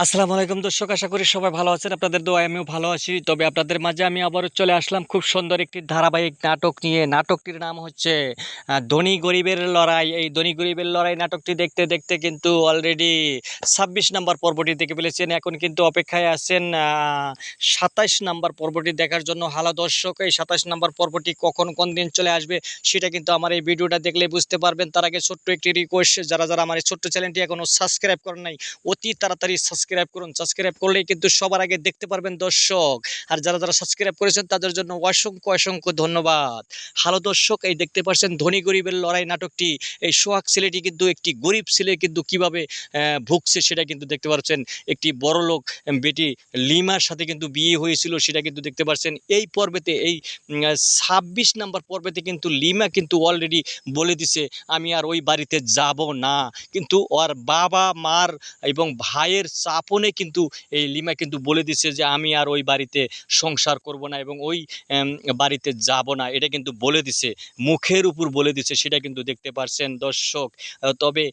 আসসালামু আলাইকুম দর্শক, আশা করি সবাই ভালো আছেন। আপনাদের দোয়ায় আমিও ভালো আছি। তবে আপনাদের মাঝে আমি আবারও চলে আসলাম খুব সুন্দর একটি ধারাবাহিক নাটক নিয়ে। নাটকটির নাম হচ্ছে ধনী গরিবের লড়াই। এই ধনী গরিবের লড়াই নাটকটি দেখতে দেখতে কিন্তু অলরেডি ছাব্বিশ নাম্বার পর্বটি দেখে ফেলেছেন। এখন কিন্তু অপেক্ষায় আছেন সাতাইশ নাম্বার পর্বটি দেখার জন্য। হালো দর্শক, এই সাতাইশ নাম্বার পর্বটি কখন, কোন দিন চলে আসবে সেটা কিন্তু আমার এই ভিডিওটা দেখলে বুঝতে পারবেন। তার আগে ছোট্ট একটি রিকোয়েস্ট যারা যারা আমার এই ছোট্ট চ্যানেলটি এখনও সাবস্ক্রাইব করেন নাই, অতি তাড়াতাড়ি সাবস্ক্রাইব করুন সাবস্ক্রাইব করলেই কিন্তু সবার আগে দেখতে পারবেন দর্শক। আর যারা যারা সাবস্ক্রাইব করেছেন, তাদের জন্য অসংখ্য অসংখ্য ধন্যবাদ। ভালো দর্শক, এই দেখতে পাচ্ছেন ধনী গরিবের লড়াই নাটকটি। এই সোহাগ ছেলেটি কিন্তু একটি গরিব ছেলে কিন্তু কীভাবে ভুগছে সেটা কিন্তু দেখতে পাচ্ছেন। একটি বড় লোক বেটি লিমার সাথে কিন্তু বিয়ে হয়েছিল সেটা কিন্তু দেখতে পাচ্ছেন। এই পর্বেতে, এই ছাব্বিশ নাম্বার পর্বেতে কিন্তু লিমা কিন্তু অলরেডি বলে দিছে, আমি আর ওই বাড়িতে যাব না। কিন্তু ওর বাবা, মার এবং ভাইয়ের চাপনে কিন্তু এই লিমা কিন্তু বলে দিছে যে, আমি আর ওই বাড়িতে সংসার করব না এবং ওই বাড়িতে যাব না। এটা কিন্তু বলে দিছে, মুখের উপর বলে দিছে, সেটা কিন্তু দেখতে পারছেন দর্শক। তবে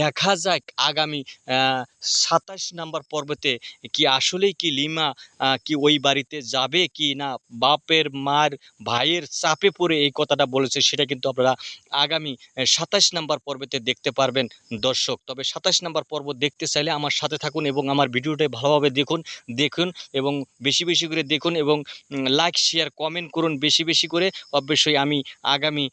দেখা যাক আগামী সাতাশ নাম্বার পর্বতে কি আসলেই কি লিমা কি ওই বাড়িতে যাবে কি না? বাপের মার ভাইয়ের চাপে পড়ে এই কথাটা বলেছে, সেটা কিন্তু আপনারা আগামী সাতাশ নাম্বার পর্বতে দেখতে পারবেন দর্শক। তবে সাতাশ নাম্বার পর্ব দেখতে চাইলে আমার সাথে থাকুন এবং আমার ভিডিওটা ভালোভাবে দেখুন দেখুন এবং বেশি বেশি করে দেখুন এবং লাইক শেয়ার কমেন্ট করুন বেশি বেশি করে। অবশ্যই আমি আগামী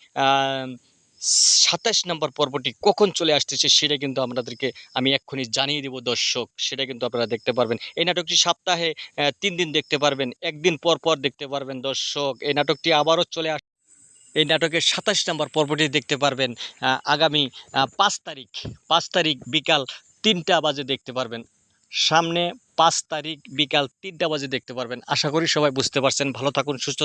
সাতাশ নম্বর পর্বটি কখন চলে আসতেছে সেটা কিন্তু আপনাদেরকে আমি এক্ষুনি জানিয়ে দেবো দর্শক, সেটা কিন্তু আপনারা দেখতে পারবেন। এই নাটকটি সপ্তাহে তিন দিন দেখতে পারবেন, একদিন পর পর দেখতে পারবেন দর্শক। এই নাটকটি আবারও চলে আস, এই নাটকের সাতাশ নম্বর পর্বটি দেখতে পারবেন আগামী পাঁচ তারিখ পাঁচ তারিখ বিকাল তিনটা বাজে দেখতে পারবেন। সামনে পাঁচ তারিখ বিকাল তিনটা বাজে দেখতে পারবেন। আশা করি সবাই বুঝতে পারছেন। ভালো থাকুন, সুস্থ